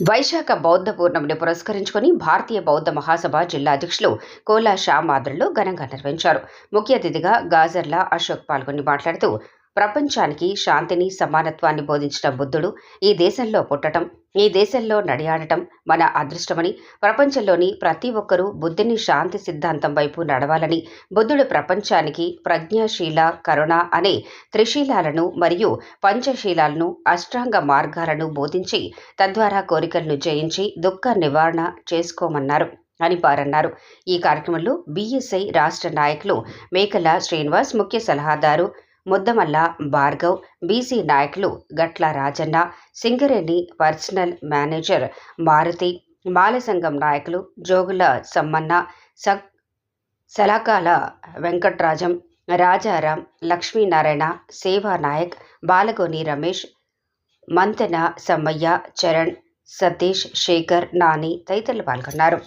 వైశాఖ బౌద్ధ పూర్ణమిని పురస్కరించుకుని భారతీయ బౌద్ధ మహాసభ జిల్లా అధ్యక్షులు కోలా షా మాదర్లో ఘనంగా నిర్వహించారు. ముఖ్య అతిథిగా గాజర్ల అశోక్ పాల్గొని మాట్లాడుతూ ప్రపంచానికి శాంతిని సమానత్వాన్ని బోధించిన బుద్ధుడు ఈ దేశంలో పుట్టడం ఈ దేశంలో నడియాడటం మన అదృష్టమని ప్రపంచంలోని ప్రతి ఒక్కరూ బుద్ధుని శాంతి సిద్ధాంతం వైపు నడవాలని బుద్ధుడు ప్రపంచానికి ప్రజ్ఞాశీల కరుణ అనే త్రిశీలాలను మరియు పంచశీలాలను అష్టాంగ మార్గాలను బోధించి తద్వారా కోరికలను జయించి దుఃఖ నివారణ చేసుకోమన్నారు అని వారన్నారు. ఈ కార్యక్రమంలో బీఎస్ఐ రాష్ట్ర నాయకులు మేకల శ్రీనివాస్ ముఖ్య సలహాదారు ముద్దమల్ల భార్గవ్ బీసీ నాయకులు గట్ల రాజన్న సింగరేణి పర్సనల్ మేనేజర్ మారుతి బాలసంఘం నాయకులు జోగుల సమ్మన్న సక్ సలాకాల వెంకట్రాజం రాజారాం లక్ష్మీనారాయణ సేవా నాయక్ బాలగోని రమేష్ మంతెన సమ్మయ్య చరణ్ సతీష్ శేఖర్ నాని తదితరులు పాల్గొన్నారు.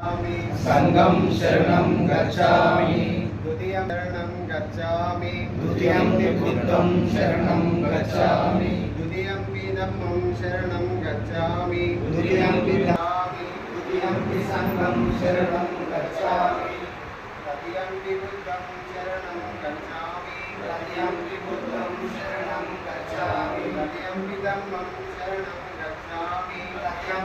సంగం శరణం గచ్చామి. ద్వితీయం శరణం గచ్చామి. ద్వితీయం బుద్ధం శరణం గచ్చామి. ద్వితీయం విధమ్మం శరణం గచ్చామి. ద్వితీయం విధామి ద్వితీయం సంగం శరణం గచ్చామి. తదియం బుద్ధం శరణం గచ్చామి. తదియం బుద్ధం శరణం గచ్చామి. తదియం విధమ్మం శరణం గచ్చామి. తదియం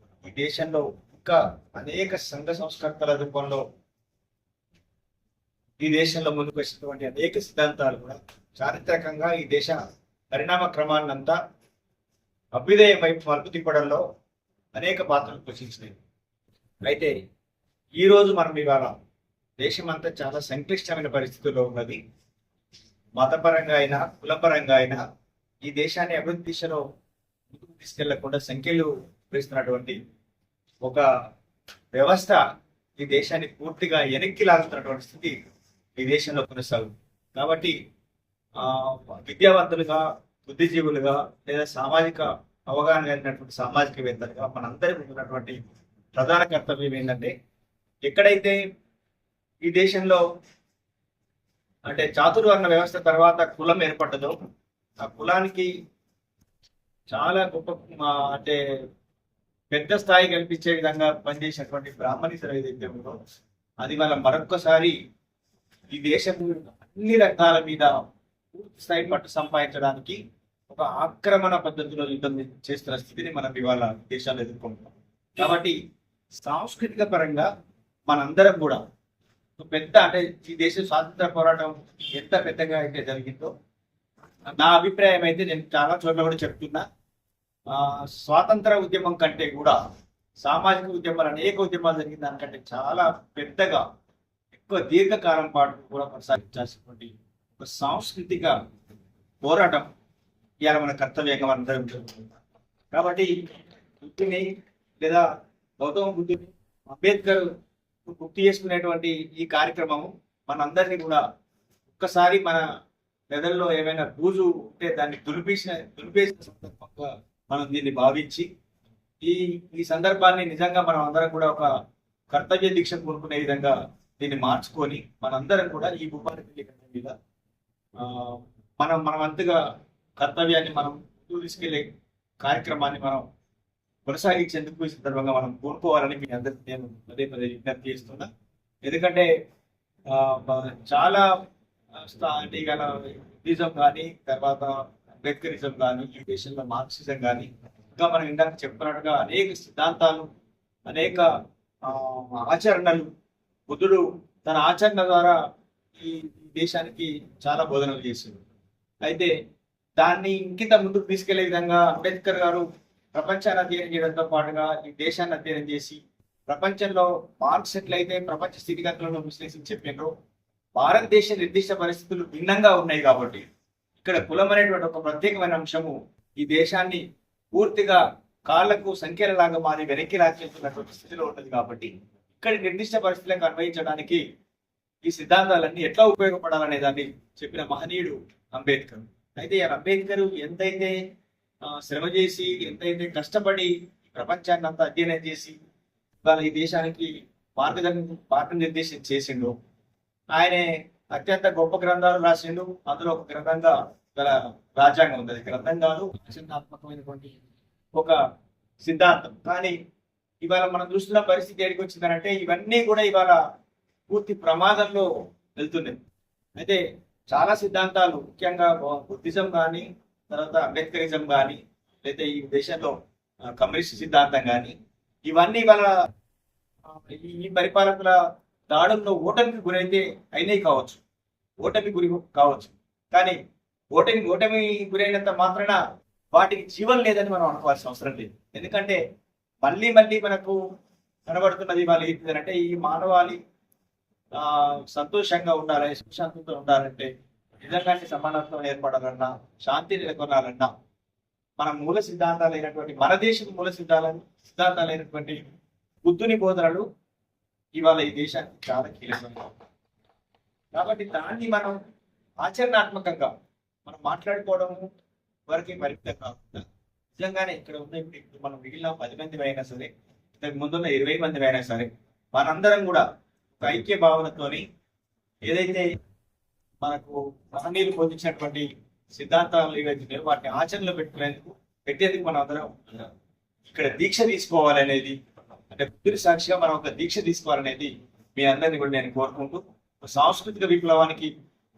ఈ దేశంలో ఇంకా అనేక సంఘ సంస్కర్తల రూపంలో ఈ దేశంలో ముందుకు వచ్చినటువంటి అనేక సిద్ధాంతాలు కూడా చారిత్రకంగా ఈ దేశ పరిణామ క్రమాన్నంతా అభ్యుదయం వైపు మలుపు తిప్పడంలో అనేక పాత్రలు పోషించినాయి. అయితే ఈ రోజు మనం ఇవాళ దేశమంతా చాలా సంక్లిష్టమైన పరిస్థితుల్లో ఉన్నది. మతపరంగా అయినా కులపరంగా అయినా ఈ దేశాన్ని అభివృద్ధి దిశలో ముందుకు తీసుకెళ్ళకుండా సంఖ్యలు వేస్తున్నటువంటి ఒక వ్యవస్థ ఈ దేశాన్ని పూర్తిగా వెనక్కి లాగుతున్నటువంటి స్థితి ఈ దేశంలో కొనసాగుతుంది. కాబట్టి విద్యావంతులుగా బుద్ధిజీవులుగా లేదా సామాజిక అవగాహన కలిగినటువంటి సామాజికవేత్తలుగా మనందరికీ ఉన్నటువంటి ప్రధాన కర్తవ్యం ఏంటంటే ఎక్కడైతే ఈ దేశంలో అంటే చాతుర్వర్ణ వ్యవస్థ తర్వాత కులం ఏర్పడ్డదో ఆ కులానికి చాలా గొప్ప అంటే పెద్ద స్థాయి కల్పించే విధంగా పనిచేసినటువంటి బ్రాహ్మణిసరం ఏదైతే ఉందో అది వాళ్ళ మరొక్కసారి ఈ దేశం అన్ని రంగాల మీద పూర్తి స్థాయి పట్టు సంపాదించడానికి ఒక ఆక్రమణ పద్ధతిలో యుద్ధం చేస్తున్న స్థితిని మనం ఇవాళ దేశాలు ఎదుర్కొంటున్నాం. కాబట్టి సాంస్కృతిక పరంగా మనందరం కూడా పెద్ద అంటే ఈ దేశ స్వాతంత్ర పోరాటం ఎంత పెద్దగా అయితే జరిగిందో నా అభిప్రాయం అయితే నేను చాలా చోట్ల కూడా చెప్తున్నా. స్వాతంత్ర ఉద్యమం కంటే కూడా సామాజిక ఉద్యమాలు అనేక ఉద్యమాలు జరిగిన దానికంటే చాలా పెద్దగా ఎక్కువ దీర్ఘకాలం పాటు కూడా కొనసాగించాల్సినటువంటి ఒక సాంస్కృతిక పోరాటం ఇవాళ మన కర్తవ్యంగా అందరం కాబట్టి బుద్ధిని లేదా గౌతమ బుద్ధిని అంబేద్కర్ గుర్తు చేసుకునేటువంటి ఈ కార్యక్రమము మనందరినీ కూడా ఒక్కసారి మన మెదడులో ఏమైనా బూజు ఉంటే దాన్ని దులిపేసిన దులిపేసిన సందర్భంగా మనం దీన్ని భావించి ఈ ఈ సందర్భాన్ని నిజంగా మనం అందరం కూడా ఒక కర్తవ్య దీక్ష కోరుకునే విధంగా దీన్ని మార్చుకొని మనందరం కూడా ఈ భూపాలి పెళ్ళి మీద ఆ, మనం మనమంతగా అంతగా కర్తవ్యాన్ని మనం తీసుకెళ్ళే కార్యక్రమాన్ని మనం కొనసాగించేందుకు ఈ సందర్భంగా మనం కోరుకోవాలని మీ అందరికీ నేను పదే పదే విజ్ఞప్తి చేస్తున్నా ఎందుకంటే చాలా అంటే ఇవాళ బుద్ధిజం కానీ తర్వాత అంబేద్కరిజం కానీ ఈ దేశంలో మార్క్సిజం కానీ ఇంకా మనం ఇందాక చెప్పినట్టుగా అనేక సిద్ధాంతాలు అనేక ఆచరణలు బుద్ధుడు తన ఆచరణ ద్వారా ఈ దేశానికి చాలా బోధనలు చేశాడు. అయితే దాన్ని ఇంకింత ముందుకు తీసుకెళ్ళే విధంగా అంబేద్కర్ గారు ప్రపంచాన్ని అధ్యయనం చేయడంతో పాటుగా ఈ దేశాన్ని అధ్యయనం చేసి ప్రపంచంలో మార్క్స్ ఎట్లయితే ప్రపంచ స్థితిగతులను విశ్లేషించి చెప్పినారో భారతదేశ నిర్దిష్ట పరిస్థితులు భిన్నంగా ఉన్నాయి కాబట్టి ఇక్కడ కులం అనేటువంటి ఒక ప్రత్యేకమైన అంశము ఈ దేశాన్ని పూర్తిగా కాళ్ళకు సంఖ్యలలాగా మారి వెనక్కి రాచేస్తున్నటువంటి స్థితిలో ఉంటుంది కాబట్టి ఇక్కడ నిర్దిష్ట పరిస్థితులకు అన్వయించడానికి ఈ సిద్ధాంతాలన్నీ ఎట్లా ఉపయోగపడాలనే దాన్ని చెప్పిన మహనీయుడు అంబేద్కర్. అయితే ఈ అంబేద్కర్ ఎంతైతే శ్రమ చేసి ఎంతైతే కష్టపడి ప్రపంచాన్ని అంతా అధ్యయనం చేసి ఇవాళ ఈ దేశానికి మార్గదర్శనం మార్గనిర్దేశం చేసిండు ఆయనే అత్యంత గొప్ప గ్రంథాలు రాసిండు. అందులో ఒక గ్రంథంగా గల రాజ్యాంగం ఉంది అది గ్రంథం కాదు ఆచరణాత్మకమైనటువంటి ఒక సిద్ధాంతం. కానీ ఇవాళ మనం చూస్తున్న పరిస్థితి ఎక్కడికి వచ్చిందంటే ఇవన్నీ కూడా ఇవాళ పూర్తి ప్రమాదంలో వెళ్తున్నాయి. అయితే చాలా సిద్ధాంతాలు ముఖ్యంగా బుద్ధిజం కానీ తర్వాత అంబేద్కరిజం కానీ లేదా ఈ దేశంలో కమ్యూనిస్ట్ సిద్ధాంతం కానీ ఇవన్నీ ఇవాళ ఈ- పరిపాలకుల దాడుల్లో ఓటమికి గురైతే అయినాయి కావచ్చు. ఓటమి గురి కావచ్చు. కానీ ఓటమి ఓటమి గురైనంత మాత్రాన వాటికి జీవం లేదని మనం అనుకోవాల్సిన అవసరం లేదు. ఎందుకంటే మళ్ళీ మళ్ళీ మనకు కనబడుతున్నది వాళ్ళు ఏంటంటే ఈ మానవాళి ఆ సంతోషంగా ఉండాలి సుశాంతంతో ఉండాలంటే నిజంగానే సమానత్వం ఏర్పడాలన్నా శాంతి నెలకొనాలన్నా మన మూల సిద్ధాంతాలు అయినటువంటి మన దేశం మూల సిద్ధాంతాలు సిద్ధాంతాలు అయినటువంటి బుద్ధుని బోధనలు ఇవాళ ఈ దేశానికి చాలా కీలకంగా కాబట్టి దాన్ని మనం ఆచరణాత్మకంగా మనం మాట్లాడుకోవడం వరకే పరిమితం కాకుండా నిజంగానే ఇక్కడ ఉన్న ఇప్పుడు మనం మిగిలిన పది మంది అయినా సరే ఇంతకు ముందున్న ఇరవై మంది అయినా సరే మనందరం కూడా ఒక ఐక్య భావనతోని ఏదైతే మనకు మహనీయులు పొందించినటువంటి సిద్ధాంతాలు ఏవైతే వాటిని ఆచరణలో పెట్టుకునేందుకు పెట్టేందుకు మనం అందరం ఇక్కడ దీక్ష తీసుకోవాలనేది అంటే బుద్ధుడి సాక్షిగా మనం ఒక దీక్ష తీసుకోవాలనేది మీ అందరిని కూడా నేను కోరుకుంటూ సాంస్కృతిక విప్లవానికి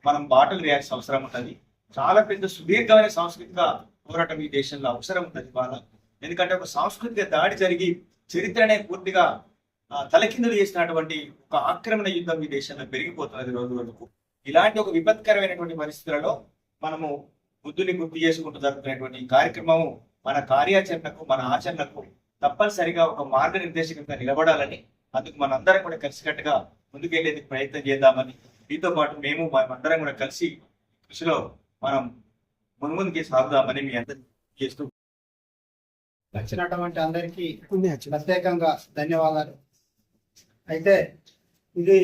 మనం బాటలు వేయాల్సిన అవసరం ఉంటుంది. చాలా పెద్ద సుదీర్ఘమైన సాంస్కృతిక పోరాటం ఈ దేశంలో అవసరం ఉంటుంది ఇవాళ ఎందుకంటే ఒక సాంస్కృతిక దాడి జరిగి చరిత్రనే పూర్తిగా తలకిందులు చేసినటువంటి ఒక ఆక్రమణ యుద్ధం ఈ దేశంలో పెరిగిపోతున్నది రోజు రోజుకు. ఇలాంటి ఒక విపత్కరమైనటువంటి పరిస్థితులలో మనము బుద్ధుని గుర్తు చేసుకుంటూ జరుగుతున్నటువంటి ఈ కార్యక్రమము మన కార్యాచరణకు మన ఆచరణకు తప్పనిసరిగా ఒక మార్గనిర్దేశకంగా నిలబడాలని అందుకు మనందరం కూడా కలిసికట్టుగా ముందుకెళ్ళేందుకు ప్రయత్నం చేద్దామని. మీతో పాటు మేము అందరం కూడా కలిసి కృషిలో మనం మున్ముందుకి సాగుదామని మీ అందరికీ చేస్తూ వచ్చినటువంటి అందరికీ ప్రత్యేకంగా ధన్యవాదాలు. అయితే ఇది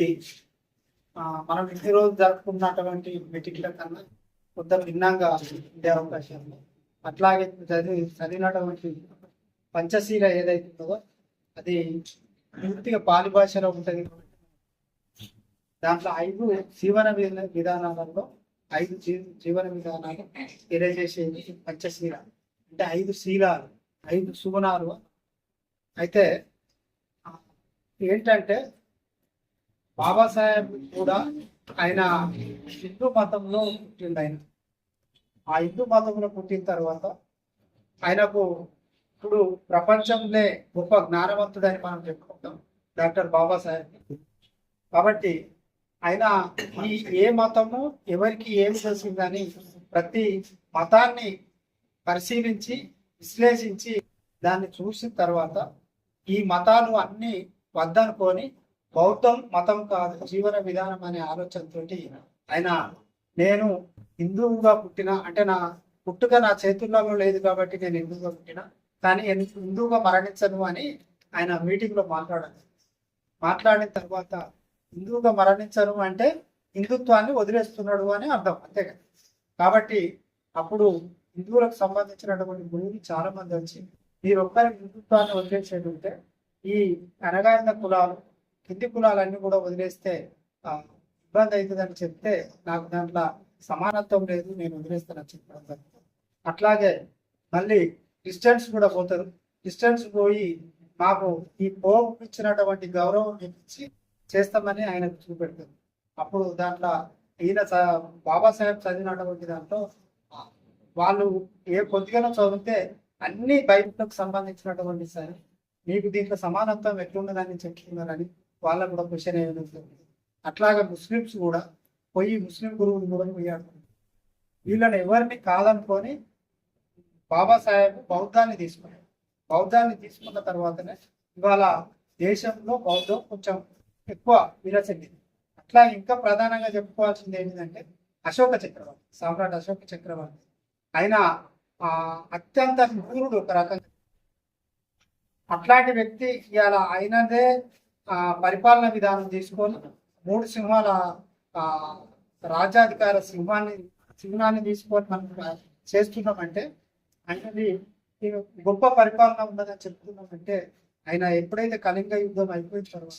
మనం ఇన్ని రోజు జరుపుకున్నటువంటి మీటింగ్ల కన్నా కొంత భిన్నంగా ఉండే అవకాశం అట్లాగే చదివి చదివినటువంటి పంచశీల ఏదైతే ఉందో అది పూర్తిగా పాలి భాషలో ఉంటుంది. దాంట్లో ఐదు జీవన విధానాలలో ఐదు జీ- జీవన విధానాలు తెలియజేసేది పంచశీల. అంటే ఐదు శీలాలు ఐదు సుగుణాలు. అయితే ఏంటంటే బాబాసాహెబ్ కూడా ఆయన హిందూ మతంలో పుట్టిండు ఆయన. ఆ హిందూ మతంలో పుట్టిన తర్వాత ఆయనకు ఇప్పుడు ప్రపంచంలో గొప్ప జ్ఞానవంతుడని మనం చెప్పుకుంటాం. డాక్టర్ బాబాసాహెబ్. కాబట్టి ఆయన ఈ ఏ మతము ఎవరికి ఏమి చేసిందని ప్రతి మతాన్ని పరిశీలించి విశ్లేషించి దాన్ని చూసిన తర్వాత ఈ మతాలు అన్ని వద్దనుకొని బౌద్ధం మతం కాదు జీవన విధానం అనే ఆలోచనతోటి ఆయన నేను హిందువుగా పుట్టిన అంటే నా పుట్టుక నా చేతుల్లో లేదు కాబట్టి నేను హిందువుగా పుట్టిన కానీ నేను హిందువుగా మరణించను అని ఆయన మీటింగ్లో మాట్లాడిన తర్వాత హిందువుగా మరణించను అంటే హిందుత్వాన్ని వదిలేస్తున్నాడు అని అర్థం అంతే కదా? కాబట్టి అప్పుడు హిందువులకు సంబంధించినటువంటి గురువులు చాలా మంది వచ్చి మీరు ఒక్కరి హిందుత్వాన్ని వదిలేసేది ఉంటే ఈ అనగాయన కులాలు కింది కులాలన్నీ కూడా వదిలేస్తే ఇబ్బంది అవుతుందని చెప్తే నాకు దాంట్లో సమానత్వం లేదు నేను వదిలేస్తానని చెప్పడం జరుగుతుంది. అట్లాగే మళ్ళీ క్రిస్టియన్స్ కూడా పోతారు. క్రిస్టియన్స్ పోయి మాకు ఈ పోపు ఇచ్చినటువంటి గౌరవం ఇచ్చి చేస్తామని ఆయనకు చూపెడతారు. అప్పుడు దాంట్లో ఈయన బాబాసాహెబ్ చదివినటువంటి దాంట్లో వాళ్ళు ఏ కొద్దిగానో చదివితే అన్ని బైబిల్కి సంబంధించినటువంటి సార్ మీకు దీంట్లో సమానత్వం ఎట్లున్నదని చెప్తున్నారని వాళ్ళకు కూడా క్వశ్చన్ ఏమైనా అట్లాగే ముస్లిమ్స్ కూడా పోయి ముస్లిం గురువులు కూడా పోయాడు వీళ్ళని ఎవరిని కాదనుకొని బాబాసాహెబ్ బౌద్ధాన్ని తీసుకున్నాడు బౌద్ధాన్ని తీసుకున్న తర్వాతనే ఇవాళ దేశంలో బౌద్ధం కొంచెం ఎక్కువ విరచింది అట్లా ఇంకా ప్రధానంగా చెప్పుకోవాల్సింది ఏంటంటే అశోక చక్రవర్తి సామ్రాట్ అశోక చక్రవర్తి. ఆయన ఆ, అత్యంత క్రూరుడు ఒక రకంగా. అట్లాంటి వ్యక్తి ఇవాళ అయినదే ఆ, పరిపాలన విధానం తీసుకొని మూడు సింహాల ఆ, రాజ్యాధికార సింహాన్ని సింహాన్ని తీసుకొని మనం చేస్తున్నామంటే ఆయనది ఈ గొప్ప పరిపాలన ఉన్నదని చెప్తున్నామంటే ఆయన ఎప్పుడైతే కళింగ యుద్ధం అయిపోయిన తర్వాత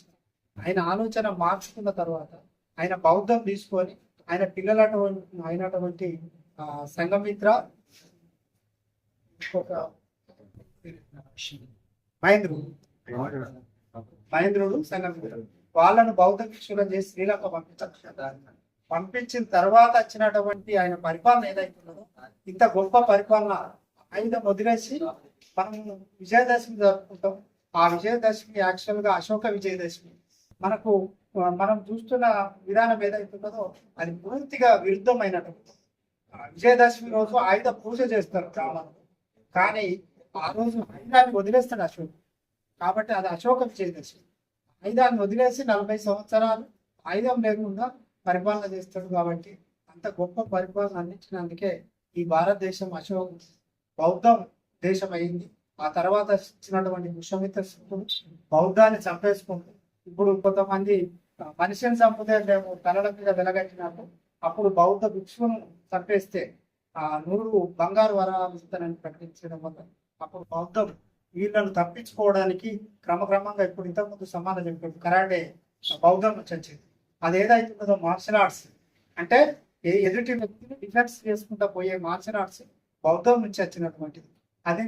ఆయన ఆలోచన మార్చుకున్న తర్వాత ఆయన బౌద్ధం తీసుకొని ఆయన పిల్లల అయినటువంటి సంఘమిత్ర ఒక మహేంద్రుడు మహేంద్రుడు సంఘమిత్రుడు వాళ్ళను బౌద్ధ భిక్షులను చేసి శ్రీలంక పంపించారు పంపించిన తర్వాత వచ్చినటువంటి ఆయన పరిపాలన ఏదైతున్నదో ఇంత గొప్ప పరిపాలన ఆయన వదిలేసి మనం విజయదశమి జరుపుకుంటాం. ఆ విజయదశమి యాక్చువల్గా అశోక విజయదశమి. మనకు మనం చూస్తున్న విధానం ఏదైతున్నదో అది పూర్తిగా విరుద్ధమైనటువంటి విజయదశమి రోజు ఆయుధ పూజ చేస్తారు గ్రామంలో కానీ ఆ రోజు ఆయుధాన్ని వదిలేస్తాడు అశోక్ కాబట్టి అది అశోక విజయదశమి. ఆయుధాన్ని వదిలేసి నలభై సంవత్సరాలు ఆయుధం లేకుండా పరిపాలన చేస్తాడు కాబట్టి అంత గొప్ప పరిపాలన అందించినందుకే ఈ భారతదేశం అశోక్ బౌద్ధం దేశం అయింది. ఆ తర్వాత ఇచ్చినటువంటి విశ్వమిత్ర బౌద్ధాన్ని చంపేసుకుంటూ ఇప్పుడు కొంతమంది మనిషిని చంపితే మేము తలల మీద వెలగట్టినట్టు అప్పుడు బౌద్ధ భిక్షువును చంపేస్తే ఆ నూరు బంగారు వరాలు ఇస్తానని ప్రకటించడం వల్ల అప్పుడు బౌద్ధం వీళ్ళను తప్పించుకోవడానికి క్రమక్రమంగా ఇప్పుడు ఇంతకుముందు సమానం చెప్పాడు కరాటే బౌద్ధం నుంచి వచ్చింది అది ఏదైతుందో మార్షల్ ఆర్ట్స్. అంటే ఏ ఎదుటి వ్యక్తిని డిఫెన్స్ చేసుకుంటా పోయే మార్షల్ ఆర్ట్స్ బౌద్ధం నుంచి వచ్చినటువంటిది. అది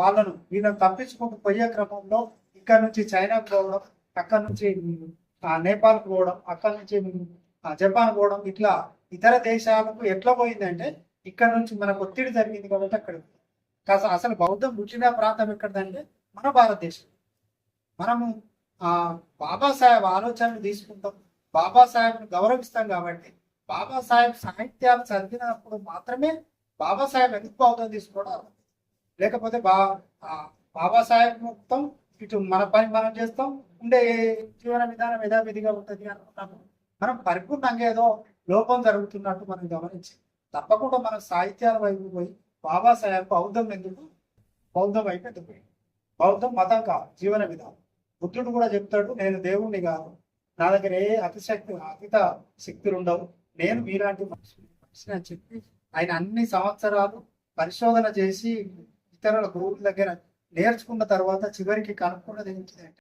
వాళ్ళను వీళ్ళని తప్పించుకుంటూ పోయే క్రమంలో ఇక్కడ నుంచి చైనాకు పోవడం అక్కడ నుంచి ఆ, పోవడం అక్కడ నుంచి ఆ, జపాన్ పోవడం ఇట్లా ఇతర దేశాలకు ఎట్లా పోయిందంటే ఇక్కడ నుంచి మనకు ఒత్తిడి జరిగింది కాబట్టి అక్కడ కాస్త అసలు బౌద్ధం పుట్టిన ప్రాంతం ఎక్కడదంటే మన భారతదేశం. మనము ఆ బాబాసాహెబ్ ఆలోచనలు తీసుకుంటాం. బాబాసాహెబ్ను గౌరవిస్తాం కాబట్టి బాబాసాహెబ్ సాహిత్యాలు చదివినప్పుడు మాత్రమే బాబాసాహెబ్ ఎందుకు బౌద్ధం తీసుకోవడం? లేకపోతే బా బాబాసాహెబ్ మొత్తం ఇటు మన పని మనం చేస్తాం ఉండే జీవన విధానం యథావిధిగా ఉంటుంది అనుకున్నాము మనం పరిపూర్ణంగా ఏదో లోపం జరుగుతున్నట్టు మనం గమనించి తప్పకుండా మన సాహిత్యాల వైపు పోయి బాబాసాహెబ్ బౌద్ధం ఎందుకు? బౌద్ధం వైపు ఎందుకు బౌద్ధం మతం కాదు జీవన విధానం. బుద్ధుడు కూడా చెప్తాడు నేను దేవుణ్ణి కాదు. నా దగ్గర ఏ అతిశక్తి అతిత శక్తులు ఉండవు. నేను మీలాంటి మనిషిని మనిషిని అని చెప్పి ఆయన అన్ని సంవత్సరాలు పరిశోధన చేసి ఇతరుల గురువుల దగ్గర నేర్చుకున్న తర్వాత చివరికి కనుక్కున్నది ఏంటిదంటే